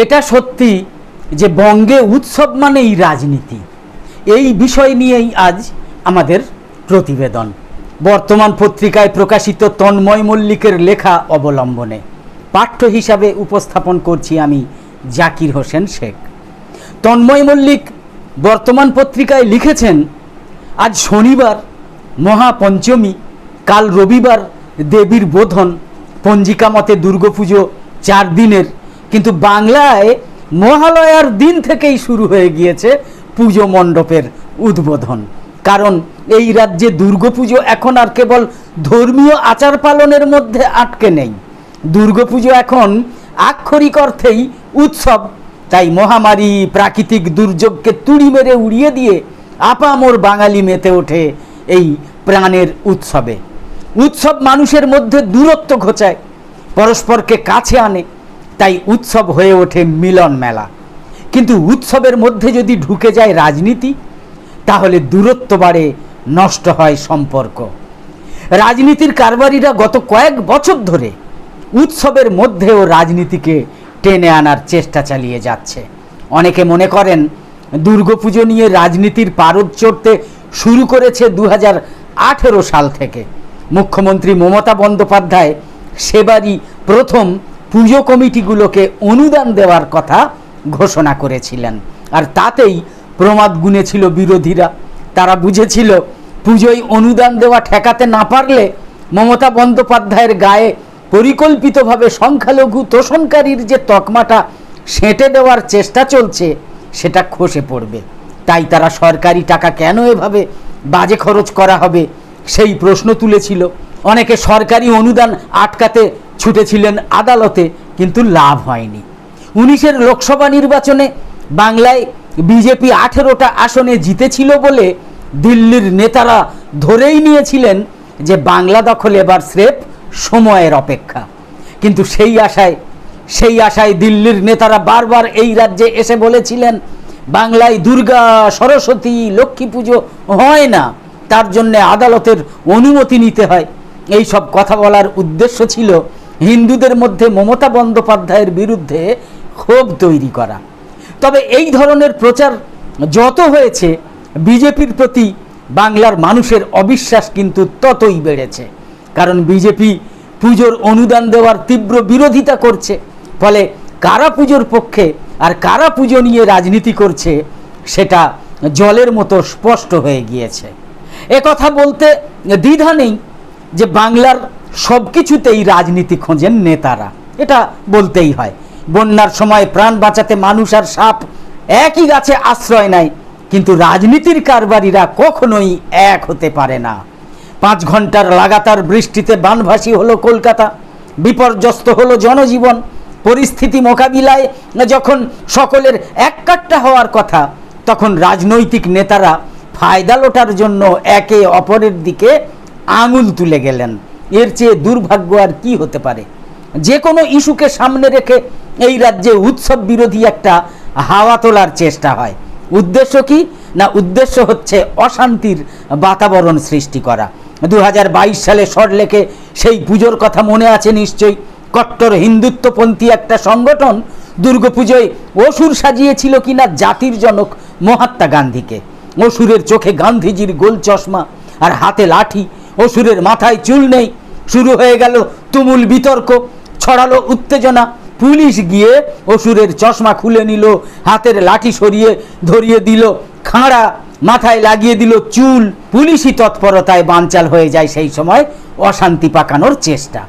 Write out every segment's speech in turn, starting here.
এটা সত্যি যে বঙ্গে উৎসব মানেই রাজনীতি। এই বিষয় নিয়েই আজ আমাদের প্রতিবেদন। বর্তমান পত্রিকায় প্রকাশিত তন্ময় মল্লিকের লেখা অবলম্বনে। পাঠ্য হিসাবে উপস্থাপন করছি আমি জাকির হোসেন শেখ। তন্ময় মল্লিক বর্তমান পত্রিকায় লিখেছেন, আজ শনিবার, মহাপঞ্চমী, কাল রবিবার দেবীর বোধন, পঞ্জিকা মতে দুর্গাপুজো চার দিনের কিন্তু বাংলায় মহালয়ার দিন থেকেই শুরু হয়ে গিয়েছে পুজো মণ্ডপের উদ্বোধন। কারণ এই রাজ্যে দুর্গাপুজো এখন আর কেবল ধর্মীয় আচার পালনের মধ্যে আটকে নেই। দুর্গাপুজো এখন আক্ষরিক অর্থেই উৎসব। তাই মহামারী প্রাকৃতিক দুর্যোগকে তুড়ি মেরে উড়িয়ে দিয়ে আপামোর বাঙালি মেতে ওঠে এই প্রাণের উৎসবে। উৎসব মানুষের মধ্যে দূরত্ব ঘোচায়, পরস্পরকে কাছে আনে তাই উৎসব হয়ে ওঠে মিলন মেলা। কিন্তু উৎসবের মধ্যে যদি ঢুকে যায় রাজনীতি, তাহলে দূরত্ব বাড়ে, নষ্ট হয় সম্পর্ক। রাজনীতির কারবারিরা গত কয়েক বছর ধরে উৎসবের মধ্যেও রাজনীতিকে টেনে আনার চেষ্টা চালিয়ে যাচ্ছে। অনেকে মনে করেন, দুর্গাপুজো নিয়ে রাজনীতির পারদ চড়তে শুরু করেছে দু হাজার আঠেরো সাল থেকে। মুখ্যমন্ত্রী মমতা বন্দ্যোপাধ্যায় সেবারই প্রথম পুজো কমিটিগুলোকে অনুদান দেওয়ার কথা ঘোষণা করেছিলেন। আর তাতেই প্রমাদ গুনেছিল বিরোধীরা। তারা বুঝেছিল, পুজোয় অনুদান দেওয়া ঠেকাতে না পারলে মমতা বন্দ্যোপাধ্যায়ের গায়ে পরিকল্পিতভাবে সংখ্যালঘু তোষণকারীর যে তকমাটা সেঁটে দেওয়ার চেষ্টা চলছে, সেটা খসে পড়বে। তাই তারা সরকারি টাকা কেন এভাবে বাজে খরচ করা হবে, সেই প্রশ্ন তুলেছিল। অনেকে সরকারি অনুদান আটকাতে ছুটেছিলেন আদালতে, কিন্তু লাভ হয়নি। উনিশের লোকসভা নির্বাচনে বাংলায় বিজেপি আঠেরোটা আসনে জিতেছিল বলে দিল্লির নেতারা ধরেই নিয়েছিলেন যে বাংলা দখল এবার স্রেফ সময়ের অপেক্ষা। কিন্তু সেই আশায় সেই আশায় দিল্লির নেতারা বারবার এই রাজ্যে এসে বলেছিলেন, বাংলায় দুর্গা, সরস্বতী, লক্ষ্মী পুজো হয় না, তার জন্যে আদালতের অনুমতি নিতে হয়। এই সব কথা বলার উদ্দেশ্য ছিল হিন্দুদের মধ্যে মমতা বন্দ্যোপাধ্যায়ের বিরুদ্ধে ক্ষোভ তৈরি করা। তবে এই ধরনের প্রচার যত হয়েছে, বিজেপির প্রতি বাংলার মানুষের অবিশ্বাস কিন্তু ততই বেড়েছে। কারণ বিজেপি পুজোর অনুদান দেওয়ার তীব্র বিরোধিতা করছে। ফলে কারা পুজোর পক্ষে আর কারা পুজো নিয়ে রাজনীতি করছে, সেটা জলের মতো স্পষ্ট হয়ে গিয়েছে। কথা বলতে দ্বিধা নেই যে বাংলার সব কিছুতেই রাজনীতি খোঁজেন নেতারা। এটা বলতেই হয়। বন্যার সময় প্রাণ বাঁচাতে মানুষ আর সাপ একই গাছে আশ্রয় নেয়, কিন্তু রাজনীতির কারবারিরা কখনোই এক হতে পারে না। পাঁচ ঘণ্টার লাগাতার বৃষ্টিতে বানভাসী হলো কলকাতা, বিপর্যস্ত হলো জনজীবন, পরিস্থিতি মোকাবিলায় যখন সকলের এককাট্টা হওয়ার কথা, তখন রাজনৈতিক নেতারা ফায়দা লোটার জন্য একে অপরের দিকে আঙুল তুলে গেলেন। এর চেয়ে দুর্ভাগ্য আর কি হতে পারে? যে কোনো ইস্যুকে সামনে রেখে এই রাজ্যে উৎসব বিরোধী একটা হাওয়া তোলার চেষ্টা হয়। উদ্দেশ্য কি? না, উদ্দেশ্য হচ্ছে অশান্তির বাতাবরণ সৃষ্টি করা। দু হাজার বাইশ সালে সরলেকে সেই পুজোর কথা মনে আছে নিশ্চয়ই? কট্টর হিন্দুত্বপন্থী একটা সংগঠন দুর্গাপুজোয় অসুর সাজিয়েছিল কিনা জাতির জনক মহাত্মা গান্ধীকে। অসুরের চোখে গান্ধীজির গোল চশমা আর হাতে লাঠি, অসুরের মাথায় চুল নেই শুরু হয়ে গেল তুমুল বিতর্ক, ছড়ালো উত্তেজনা। পুলিশ গিয়ে অসুরের চশমা খুলে নিল, হাতের লাঠি সরিয়ে ধরিয়ে দিল, খাঁড়া মাথায় লাগিয়ে দিল চুল। পুলিশি তৎপরতায় বানচাল হয়ে যায় সেই সময় অশান্তি পাকানোর চেষ্টা।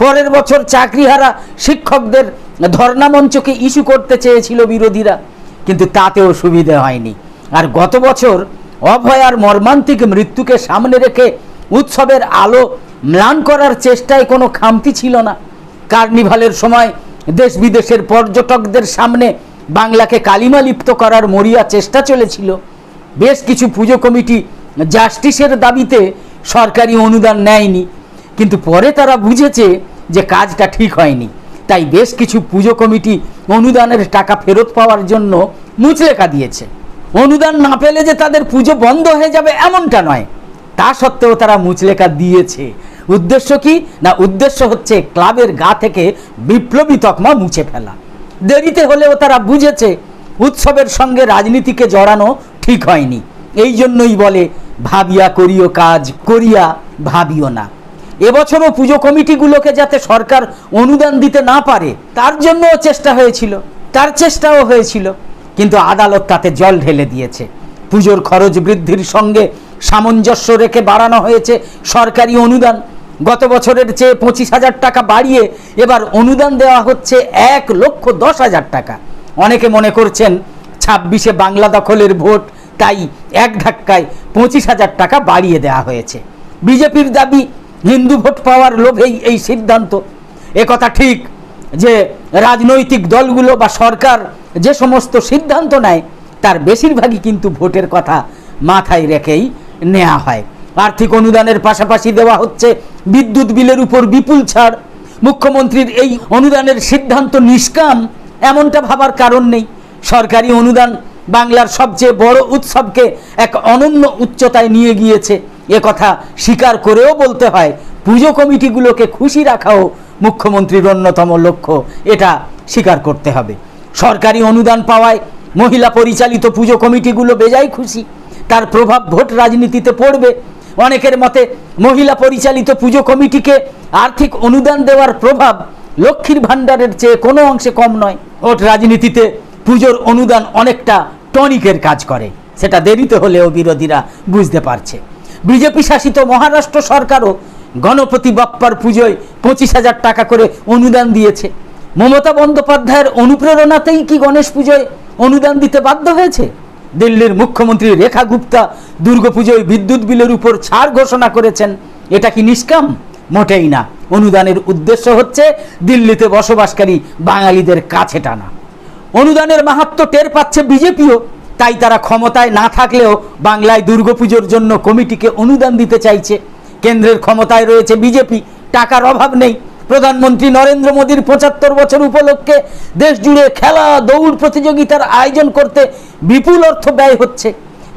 পরের বছর চাকরিহারা শিক্ষকদের ধর্ণামঞ্চকে ইস্যু করতে চেয়েছিল বিরোধীরা, কিন্তু তাতেও সুবিধে হয়নি। আর গত বছর অভয়ার মর্মান্তিক মৃত্যুকে সামনে রেখে উৎসবের আলো ম্লান করার চেষ্টায় কোনো খামতি ছিল না। কার্নিভালের সময় দেশ বিদেশের পর্যটকদের সামনে বাংলাকে কালিমা লিপ্ত করার মরিয়া চেষ্টা চলেছিল। বেশ কিছু পুজো কমিটি জাস্টিসের দাবিতে সরকারি অনুদান নেয়নি। কিন্তু পরে তারা বুঝেছে যে কাজটা ঠিক হয়নি। তাই বেশ কিছু পুজো কমিটি অনুদানের টাকা ফেরত পাওয়ার জন্য মুচলেখা দিয়েছে। অনুদান না পেলে যে তাদের পুজো বন্ধ হয়ে যাবে এমনটা নয়। তা সত্ত্বেও তারা মুচলেখা দিয়েছে। উদ্দেশ্য কি? না, উদ্দেশ্য হচ্ছে ক্লাবের গা থেকে বিপ্লবী তকমা মুছে ফেলা। দেরিতে হলেও তারা বুঝেছে, উৎসবের সঙ্গে রাজনীতিকে জড়ানো ঠিক হয়নি। এই জন্যই বলে, ভাবিয়া করিও কাজ, করিয়া ভাবিও না। এবছরও পুজো কমিটিগুলোকে যাতে সরকার অনুদান দিতে না পারে, তার জন্যও চেষ্টা হয়েছিল, তার চেষ্টাও হয়েছিল। কিন্তু আদালত তাতে জল ঢেলে দিয়েছে। পুজোর খরচ বৃদ্ধির সঙ্গে সামঞ্জস্য রেখে বাড়ানো হয়েছে সরকারি অনুদান। গত বছরের চেয়ে পঁচিশ হাজার টাকা বাড়িয়ে এবার অনুদান দেওয়া হচ্ছে এক লক্ষ দশ হাজার টাকা। অনেকে মনে করছেন ছাব্বিশে বাংলা দখলের ভোট, তাই এক ধাক্কায় পঁচিশ হাজার টাকা বাড়িয়ে দেওয়া হয়েছে। বিজেপির দাবি, হিন্দু ভোট পাওয়ার লোভেই এই সিদ্ধান্ত। একথা ঠিক যে রাজনৈতিক দলগুলো বা সরকার যে সমস্ত সিদ্ধান্ত নেয়, তার বেশিরভাগই কিন্তু ভোটের কথা মাথায় রেখেই নেওয়া হয়। আর্থিক অনুদানের পাশাপাশি দেওয়া হচ্ছে বিদ্যুৎ বিলের উপর বিপুল ছাড়। মুখ্যমন্ত্রীর এই অনুদানের সিদ্ধান্ত নিষ্কাম, এমনটা ভাবার কারণ নেই। সরকারি অনুদান বাংলার সবচেয়ে বড় উৎসবকে এক অনন্য উচ্চতায় নিয়ে গিয়েছে। এ কথা স্বীকার করেও বলতে হয়, পুজো কমিটিগুলোকে খুশি রাখাও মুখ্যমন্ত্রীর অন্যতম লক্ষ্য, এটা স্বীকার করতে হবে। সরকারি অনুদান পাওয়ায় মহিলা পরিচালিত পুজো কমিটিগুলো বেজায় খুশি। তার প্রভাব ভোট রাজনীতিতে পড়বে। অনেকের মতে মহিলা পরিচালিত পুজো কমিটিকে আর্থিক অনুদান দেওয়ার প্রভাব লক্ষ্মীর ভাণ্ডারের চেয়ে কোনো অংশে কম নয়। ভোট রাজনীতিতে পুজোর অনুদান অনেকটা টনিকের কাজ করে। সেটা দেরিতে হলেও বিরোধীরা বুঝতে পারছে। বিজেপি শাসিত মহারাষ্ট্র সরকারও গণপতি বাপ্পার পুজোয় পঁচিশ হাজার টাকা করে অনুদান দিয়েছে। মমতা বন্দ্যোপাধ্যায়ের অনুপ্রেরণাতেই কি গণেশ পুজোয় অনুদান দিতে বাধ্য হয়েছে? দিল্লির মুখ্যমন্ত্রী রেখা গুপ্তা দুর্গাপুজোয় বিদ্যুৎ বিলের উপর ছাড় ঘোষণা করেছেন। এটা কি নিষ্কাম? মোটেই না। অনুদানের উদ্দেশ্য হচ্ছে দিল্লিতে বসবাসকারী বাঙালিদের কাছে টানা। অনুদানের মাহাত্ম টের পাচ্ছে বিজেপিও, তাই তারা ক্ষমতায় না থাকলেও বাংলায় দুর্গাপুজোর জন্য কমিটিকে অনুদান দিতে চাইছে। কেন্দ্রের ক্ষমতায় রয়েছে বিজেপি, টাকার অভাব নেই। প্রধানমন্ত্রী নরেন্দ্র মোদীর পঁচাত্তর বছর উপলক্ষে দেশ জুড়ে খেলা দৌড় প্রতিযোগিতার আয়োজন করতে বিপুল অর্থ ব্যয় হচ্ছে।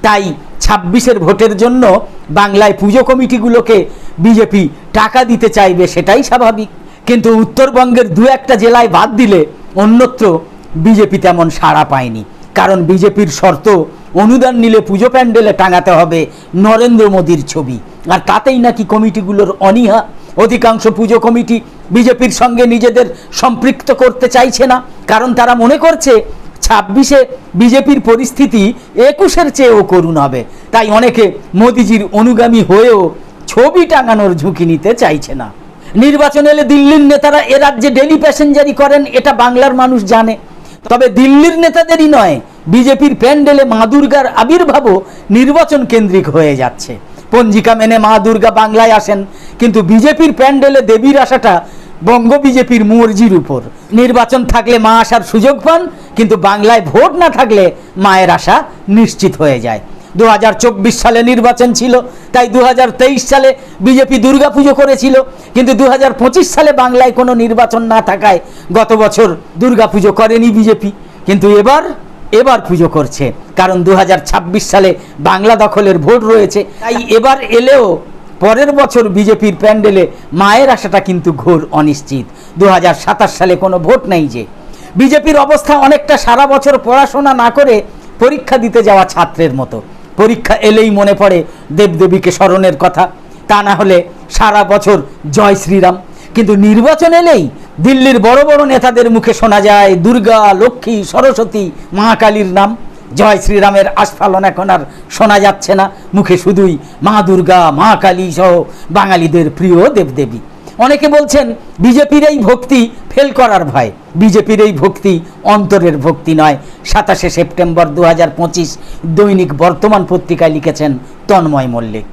তাই ছাব্বিশের ভোটের জন্য বাংলায় পুজো কমিটিগুলোকে বিজেপি টাকা দিতে চাইবে সেটাই স্বাভাবিক। কিন্তু উত্তরবঙ্গের দু একটা জেলায় বাদ দিলে অন্যত্র বিজেপি তেমন সাড়া পায়নি। কারণ বিজেপির শর্ত, অনুদান নিলে পুজো প্যান্ডেলে টাঙাতে হবে নরেন্দ্র মোদীর ছবি। আর তাতেই নাকি কমিটিগুলোর অনীহা। অধিকাংশ পুজো কমিটি বিজেপির সঙ্গে নিজেদের সম্পৃক্ত করতে চাইছে না। কারণ তারা মনে করছে ছাব্বিশে বিজেপির পরিস্থিতি একুশের চেয়েও করুণ হবে। তাই অনেকে মোদিজির অনুগামী হয়েও ছবি টাঙানোর ঝুঁকি নিতে চাইছে না। নির্বাচন এলে দিল্লির নেতারা এ রাজ্যে ডেলি প্যাসেঞ্জারি করেন, এটা বাংলার মানুষ জানে। তবে দিল্লির নেতাদেরই নয়, বিজেপির প্যান্ডেলে মা দুর্গার আবির্ভাবও নির্বাচন কেন্দ্রিক হয়ে যাচ্ছে। পঞ্জিকা মেনে মা দুর্গা বাংলায় আসেন। কিন্তু বিজেপির প্যান্ডেলে দেবীর আসাটা বঙ্গ বিজেপির মর্জির উপর। নির্বাচন থাকলে মা আসার সুযোগ পান, কিন্তু বাংলায় ভোট না থাকলে মায়ের আশা নিশ্চিত হয়ে যায়। দু হাজার চব্বিশ সালে নির্বাচন ছিল, তাই দু হাজার তেইশ সালে বিজেপি দুর্গাপুজো করেছিল, কিন্তু দু হাজার পঁচিশ সালে বাংলায় কোনো নির্বাচন না থাকায় গত বছর দুর্গাপুজো করেনি বিজেপি। কিন্তু এবার এবার পুজো করছে। কারণ দু হাজার ছাব্বিশ সালে বাংলা দখলের ভোট রয়েছে। তাই এবার এলেও পরের বছর বিজেপির প্যান্ডেলে মায়ের আশাটা কিন্তু ঘোর অনিশ্চিত। দু হাজার সাতাশ সালে কোনো ভোট নেই যে। বিজেপির অবস্থা অনেকটা সারা বছর পড়াশোনা না করে পরীক্ষা দিতে যাওয়া ছাত্রের মতো। পরীক্ষা এলেই মনে পড়ে দেবদেবীকে স্মরণের কথা। তা না হলে সারা বছর জয় শ্রীরাম। কিন্তু নির্বাচন এলেই দিল্লির বড় বড় নেতাদের মুখে শোনা যায়, দুর্গা, লক্ষ্মী, সরস্বতী, মা কালীর নাম। জয় শ্রীরামের আস্ফালন এখন আর শোনা যাচ্ছে না। মুখে শুধুই মা দুর্গা, মা কালী সহ বাঙালিদের প্রিয় দেবদেবী। অনেকে বলছেন, বিজেপির এই ভক্তি ফেল করার ভয়। বিজেপির এই ভক্তি অন্তরের ভক্তি নয়। সাতাশে সেপ্টেম্বর দু হাজার পঁচিশ দৈনিক বর্তমান পত্রিকায় লিখেছেন তন্ময় মল্লিক।